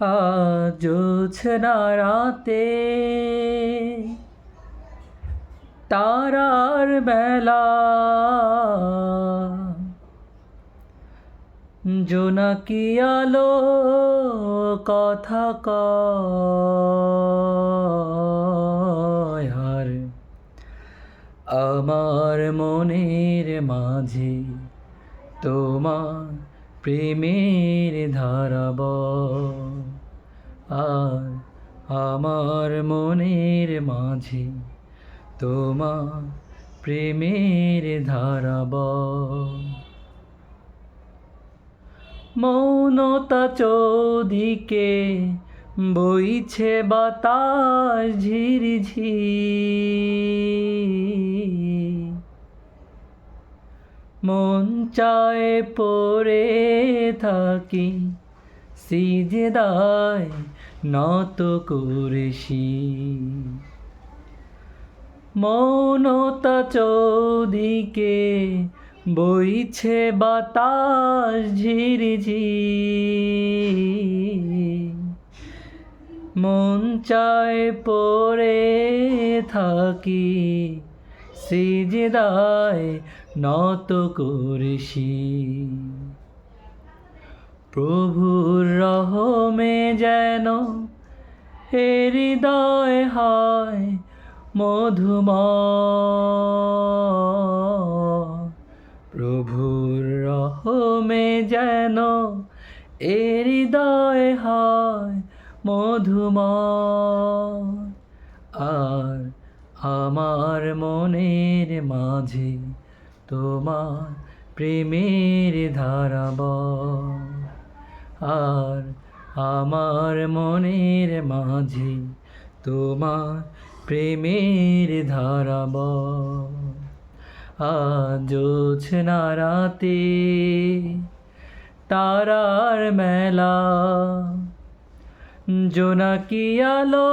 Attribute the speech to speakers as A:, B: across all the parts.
A: আজ না রাতে। তারার বেলা জোনাকি আলো কথা কার আমার মনের মাঝে তোমার প্রেমের ধারাব আর আমার মনের মাঝে তোমার প্রেমের ধারাব মৌনতা চৌদিকে বইছে বাতাস ঝিরঝি মন চায় পড়ে থাকি, সিজদায় নত করেছি। মৌনতা চৌদিকে বইছে বাতাস ঝিরিঝি। মন চায় পড়ে থাকি, সিজদায় নত করেছি প্রভুর রহমে যেন হৃদয় হয় মধুময়। প্রভুর রহমে যেন হৃদয় হয় মধুম আর আমার মনের মাঝে তোমার প্রেমের ধারাব আর আমার মনের মাঝে তোমার প্রেমের ধারাব না রাতে তারার মেলা। জোনাকি আলো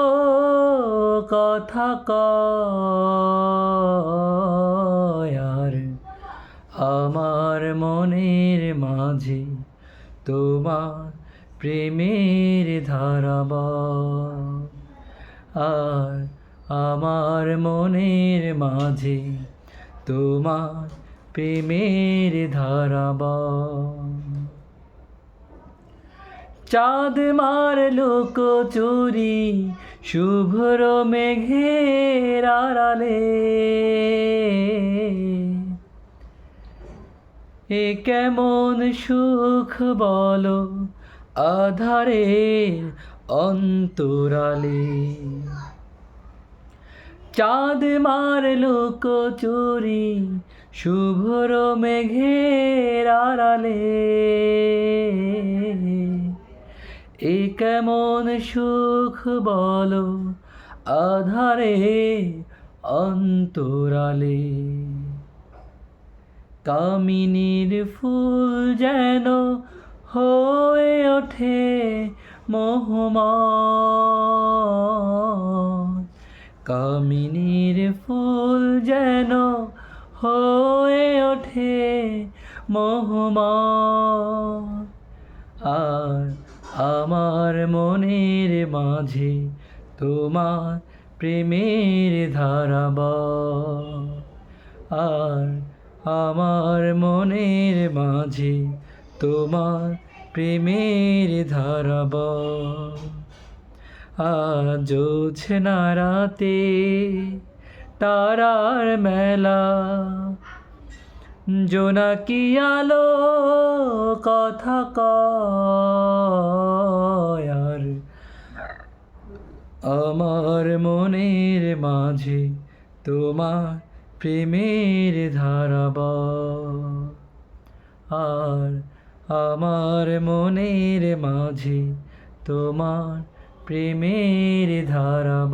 A: কথা কয়। আমার মনের মাঝে তোমার প্রেমের ধারাব আর আমার মনের মাঝে তোমার প্রেমের ধারাব চাঁদ মার লোক চুরি শুভ্র মেঘের আড়ালে। এ কেমন সুখ বলো আধারে অন্তরালে। চাঁদ মার লোক চুরি শুভ্র মেঘের আড়ালে। এ কেমন সুখ বলো আধারে অন্তরালে। কামিনীর ফুল যেন হয়ে ওঠে মোহময়। কামিনীর ফুল যেন হয়ে ওঠে মোহময়। আর আমার মনের মাঝে তোমার প্রেমের ধারাব আর আমার মনের মাঝে তোমার প্রেমের ধারাব আজ না রাতে তারার মেলা। জোনাকি আলো কথা কয় আর আমার মনের মাঝে তোমার প্রেমের ধারাব আর আমার মনের মাঝে তোমার প্রেমের ধারাব